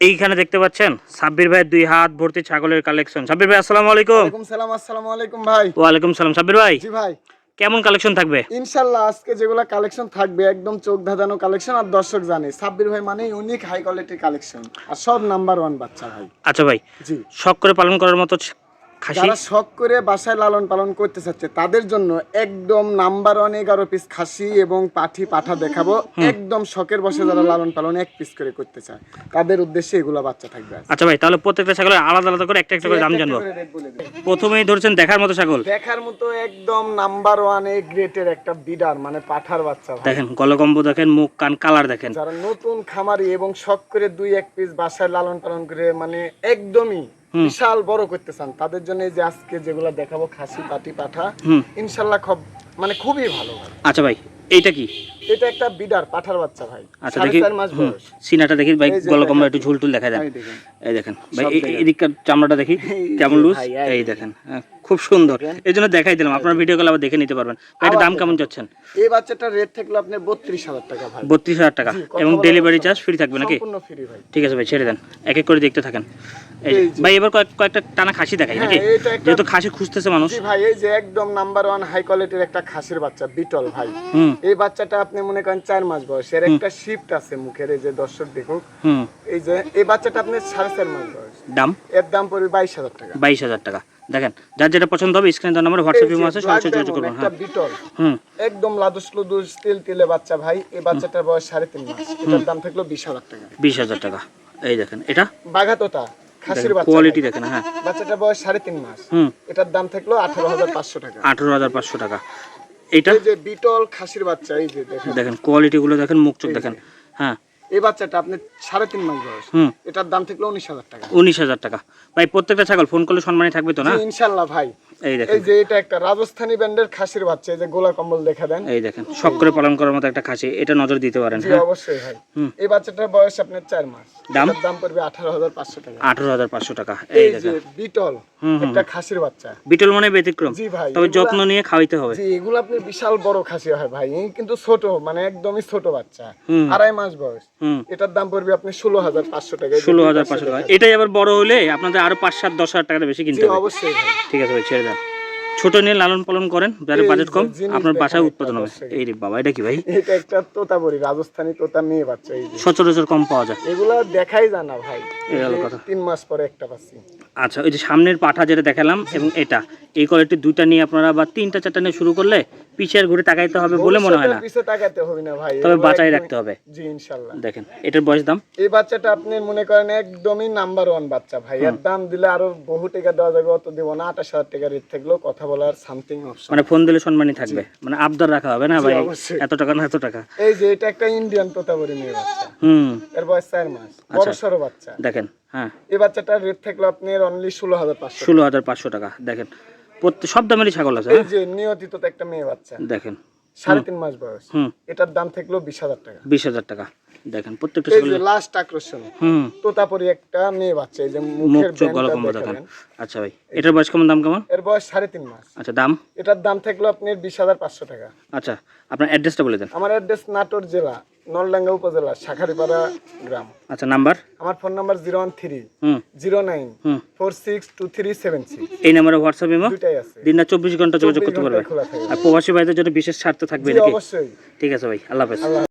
এইখানে দেখতে পাচ্ছেন সাব্বির ভাই দুই হাত ভর্তি ছাগলের কালেকশন সাব্বির ভাই আসসালামু আলাইকুম। আসসালাম সালাম আসসালামু আলাইকুম ভাই। ওয়ালাইকুম সালাম। সাব্বির ভাই জি ভাই। কেমন কালেকশন থাকবে? ইনশাল্লাহ আজকে যেগুলো কালেকশন থাকবে একদম চোখ ধাঁধানো কালেকশন আর দর্শক জানে সাব্বির ভাই মানে ইউনিক হাই কোয়ালিটির কালেকশন আর সব নাম্বার ওয়ান বাচ্চা ভাই। আচ্ছা ভাই জি। শখ করে পালন করার মতো যারা শখ করে বাসায় লালন পালন করতে চাচ্ছে তাদের জন্য একদম নাম্বার ওয়ান এগারো পিস খাসি এবং পাঠি পাঠা দেখাবো। একদম শখের বসে যারা লালন পালন এক পিস করে করতে চায় তাদের উদ্দেশ্যে এগুলো বাচ্চা থাকবে আচ্ছা ভাই তাহলে প্রত্যেকটা ছাগলের আলাদা আলাদা করে একটা একটা করে দাম জানব। প্রথমেই ধরছেন দেখার মতো ছাগল। দেখার মতো একদম নাম্বার ওয়ান এ গ্রেটের একটা বিডার মানে পাঠার বাচ্চা দেখেন গলকম্ব দেখেন মুখ কান কালার দেখেন। যারা নতুন খামারি এবং শখ করে দুই এক পিস বাসায় লালন পালন করে মানে একদমই বিশাল বড় করতে চান। তাদের জন্য যে আজকে যেগুলো দেখাবো খাসি পাটি পাঠা ইনশাল্লাহ খুব মানে খুবই ভালো। আচ্ছা ভাই এইটা কি? এটা একটা বিডার পাঠার বাচ্চা ভাই। আচ্ছা দেখি মাস বয়স। সিনাটা দেখি ভাই এই যে গলকম্ব দেখেন। একটু দেখা দেন। এই দেখেন। ভাই। এদিককার চামড়াটা দেখি কেমন লুজ? এই দেখেন হ্যাঁ, খুব সুন্দর। এই জন্য দেখাই দিলাম আপনার ভিডিও কল আবার দেখে নিতে পারবেন। আবার দাম কেমন চাচ্ছেন? এই বাচ্চাটার রেট থাকল আপনার বত্রিশ হাজার টাকা ভাই। বত্রিশ হাজার টাকা। এবং ডেলিভারি চার্জ ফ্রি থাকবে নাকি? ফ্রি ভাই। ঠিক আছে ভাই ছেড়ে দেন। এক এক করে দেখতে থাকেন। এই। ভাই এবার কয়েক- কয়েকটা টানা খাসি দেখাই হ্যাঁ, নাকি? যেহেতু খাসি খুঁজতেছে মানুষ। ভাই এই যে একদম নাম্বার ওয়ান হাই কোয়ালিটির একটা খাসির বাচ্চা বিটল ভাই। হুম। এই বাচ্চাটা আপনি মনে করেন চার মাস বয়স এর একটা শিফট আছে মুখের এই যে দর্শক দেখুক। এই যে এই বাচ্চাটা আপনার সাড়ে চার মাস বয়স। দাম? এর দাম পড়বে বাইশ হাজার টাকা। বাইশ হাজার টাকা। দেখেন যার যেটা পছন্দ হবে স্ক্রিনে দেওয়ার নাম্বার হোয়াটসঅ্যাপ ইমো আছে সরাসরি যোগাযোগ একটা হ্যাঁ। বিটল। হুম। একদম লাদুস লুদুস তেল তেলে বাচ্চা ভাই এই বাচ্চাটার বয়স সাড়ে তিন মাস। এটার দাম থাকল বিশ হাজার টাকা। বিশ হাজার টাকা। এই দেখেন এটা? বাঘাতোটা খাসির বাচ্চা। কোয়ালিটি দেখেন হ্যাঁ। বাচ্চাটার বয়স সাড়ে তিন মাস। হুম। এটার দাম থাকল আঠারো হাজার পাঁচশো টাকা। আঠেরো হাজার পাঁচশো টাকা। এই যে বিটল খাসির বাচ্চা এই যে দেখেন। দেখেন কোয়ালিটিগুলো দেখেন মুখ চোখ দেখেন। হ্যাঁ। এই বাচ্চাটা আপনি সাড়ে তিন মাস বয়স। হুম। এটার দাম থাকল উনিশ হাজার টাকা। উনিশ হাজার টাকা। ভাই প্রত্যেকটা ছাগল ফোন করলে সম্মানে থাকবে তো না? ইনশাল্লাহ ভাই। এই যে এটা একটা রাজস্থানী ব্যান্ডের খাসির বাচ্চা এই যে গোলা কম্বল দেখা দেন। এই দেখেন শখ করে পালন করার মতো একটা খাসি। এটা নজর দিতে পারেন হ্যাঁ? অবশ্যই ভাই। এই বাচ্চাটার বয়স আপনার চার মাস। দাম? দাম পড়বে আঠারো হাজার পাঁচশো টাকা। আঠারো হাজার পাঁচশো টাকা। এই যে দেখেন। বিটল একটা খাসির বাচ্চা। বিটল মানে ব্যতিক্রম। জি ভাই তবে যত্ন নিয়ে খাওয়াইতে হবে। জি এগুলো আপনি বিশাল বড় খাসি হয় ভাই। কিন্তু ছোট মানে একদমই ছোট বাচ্চা। আড়াই মাস বয়স। এটার দাম পড়বে আপনি ষোলো হাজার পাঁচশো টাকা। ষোলো হাজার পাঁচশো টাকা। এটাই আবার বড় হলে আপনাদের আরও পাঁচ সাত দশ হাজার টাকা বেশি। কিনতে হবে। অবশ্যই। ঠিক আছে ভাই ছেড়ে দেন। ছোট নিয়ে লালন পালন করেন এই বাজেট কম আপনার বাসায় উৎপাদন হবে। এই রে বাবা এটা কি ভাই? এটা একটা তোতাবড়ি রাজস্থানী তোতা মেয়ে বাচ্চা এই সচরাচর কম পাওয়া যায়। এগুলা দেখাই জানা ভাই। এই হলো কথা। তিন মাস পরে একটা পাচ্ছি। আচ্ছা ওই যে সামনের পাঠা যেটা দেখালাম এবং এটা। এই কোয়ালিটির দুইটা নিয়ে আপনারা বা তিনটা চারটা নিয়ে শুরু করলে পিছের ঘুরে তাকাইতে হবে বলে মনে হয় না। পিছে তাকাতে হবে না ভাই তবে বাঁচাই রাখতে হবে। জি ইনশাল্লাহ। দেখেন এটার বয়স দাম? এই বাচ্চাটা আপনি মনে করেন একদমই নাম্বার ওয়ান বাচ্চা ভাই। এর দাম দিলে আরও বহু টাকা দেওয়া যাবে অত দিব না আঠাশ হাজার টাকা রেট থাকলেও কথা বলার সামথিং অপশন মানে ফোন দিলে সম্মানই থাকবে। মানে আবদার রাখা হবে না ভাই? এত টাকা না এত টাকা। এই যে এটা একটা ইন্ডিয়ান তোতাবড়ি মেয়ে বাচ্চা। হুম। এর বয়স চার মাস। বড় সড়ো বাচ্চা। দেখেন হ্যাঁ। এই বাচ্চাটার রেট থাকল আপনার অনলি ষোলো হাজার পাঁচশো ষোলো হাজার পাঁচশো টাকা। দেখেন সব দামেরই ছাগল আছে এই হ্যাঁ? যে নিয়তিত একটা মেয়ে বাচ্চা। দেখেন। সাড়ে তিন মাস বয়স। এটার দাম থাকল বিশ হাজার টাকা। বিশ হাজার টাকা। দেখেন প্রত্যেকটা এই ছাগল যে লাস্ট আকর্ষণ। হুম। তোতাপুরি একটা মেয়ে বাচ্চা এই যে মুখের চোখ ব্যান্ডটা গলকম্ব দেখেন। আচ্ছা ভাই এটার বয়স কেমন দাম কেমন? এর বয়স সাড়ে তিন মাস। আচ্ছা দাম? এটার দাম থাকল আপনার বিশ হাজার পাঁচশো টাকা। আচ্ছা আপনার অ্যাড্রেসটা বলে দেন। আমার অ্যাড্রেস নাটোর জেলা নলডাঙ্গা উপজেলা শাখারিপাড়া গ্রাম। আচ্ছা নাম্বার? আমার phone number zero one three zero nine four six two three seven six এই নাম্বারে হোয়াটসঅ্যাপ ইমো? দিন না চব্বিশ ঘণ্টা যোগাযোগ করতে পারবেন আর প্রবাসী ভাইদের জন্য বিশেষ স্বার্থ থাকবে নাকি? অবশ্যই। ঠিক আছে ভাই আল্লাহ হাফেজ।